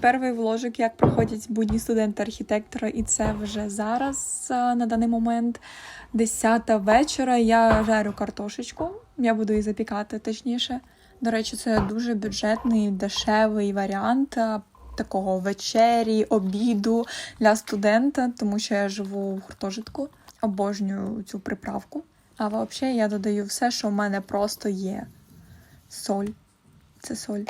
перший вложик, як проходять будні студента архітектора, і це вже зараз на даний момент 10 вечора. Я жарю картошечку. Я буду її запікати точніше. До речі, це дуже бюджетний, дешевий варіант такого вечері, обіду для студента, тому що я живу в гуртожитку, обожнюю цю приправку. А взагалі я додаю все, що в мене просто є. Соль. Це соль.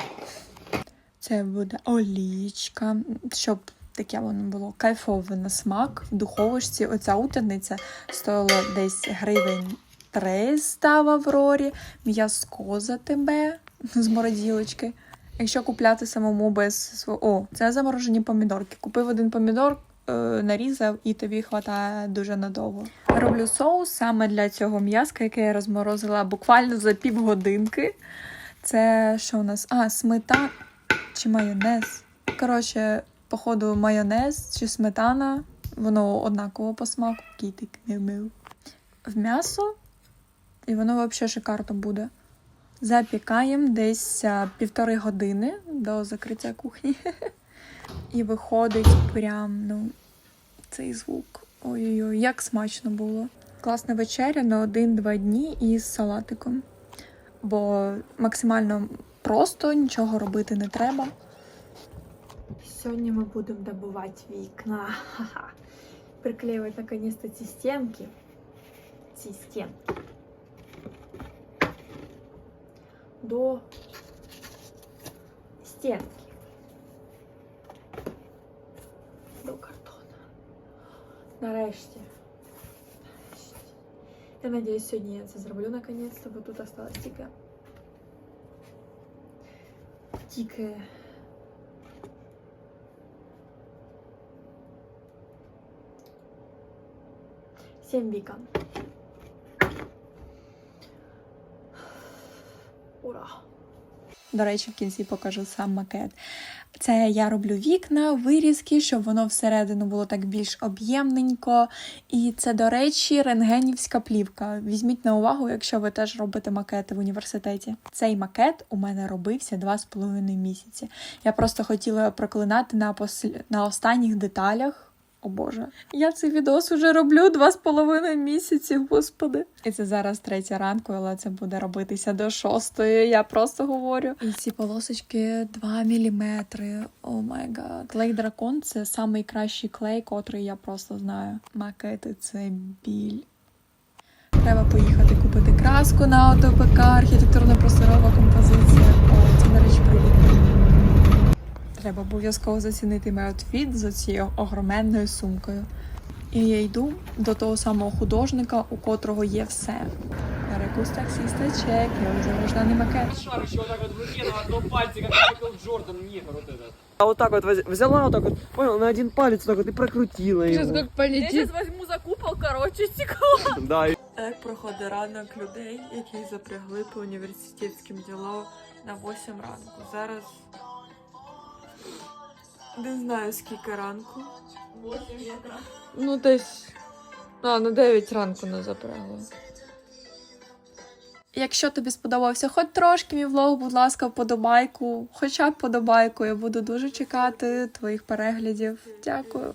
Це буде олічка, щоб таке воно було кайфове на смак. В духовочці оця утяниця стоїла десь гривень 300 в Аврорі. М'язко за тебе з мороділочки. Якщо купляти самому без свого. О, це заморожені помідорки. Купив один помідор, е, нарізав і тобі хватає дуже надовго. Роблю соус саме для цього м'язка, яке я розморозила буквально за півгодинки. Це що у нас? А, смета чи майонез. Коротше, походу, майонез чи сметана. Воно однаково по смаку. Кітик мив-мив. В м'ясо, і воно взагалі шикарно буде. Запікаємо десь півтори години до закриття кухні. І виходить прям, ну, цей звук. Ой-ой-ой, як смачно було. Класна вечеря на один-два дні із салатиком. Бо максимально просто, нічого робити не треба. Сьогодні ми будемо добувати вікна. Ха-ха. Приклеювати наконец-то ці стінки. Ці стінки. До стінки. До картона. Нарешті. Нарешті. Я надіюсь, сьогодні я це зроблю наконец-то, бо тут осталось тільки. 지금 CMB감. 그 오라. До речі, в кінці покажу сам макет. Це я роблю вікна, вирізки, щоб воно всередину було так більш об'ємненько. І це, до речі, рентгенівська плівка. Візьміть на увагу, якщо ви теж робите макети в університеті. Цей макет у мене робився два з половиною місяці. Я просто хотіла проклинати на, посл... на останніх деталях. О Боже, я цей відос уже роблю два з половиною місяці, господи. І це зараз третя ранку, але це буде робитися до шостої. Я просто говорю. І ці полосочки 2 міліметри. О май гад. Клей дракон це найкращий клей, котрий я просто знаю. Макети це біль. Треба поїхати купити краску на ОТПК, архітектурно-просторова композиція. О, це, до речі, привіт. Треба обов'язково зацінити мій outfit з цією огроменною сумкою. І я йду до того самого художника, у котрого є все. Перекус таксиста чек, я вже рожданий макет. шар еще вот так вот в руке на одном пальце, как Майкл Джордан, негр вот этот. А вот так вот воз- взяла вот так вот, понял, на один палец так вот и прокрутила его. Я зараз возьму за купол, короче, стекло. Да, и Так проходить ранок людей, які запрягли по університетським ділам на 8 ранку. Зараз не знаю скільки ранку. Ну, десь. А, на 9 ранку не забрала. Якщо тобі сподобався хоч трошки мій влог, будь ласка, вподобайку, хоча б подобайку. Я буду дуже чекати твоїх переглядів. Дякую.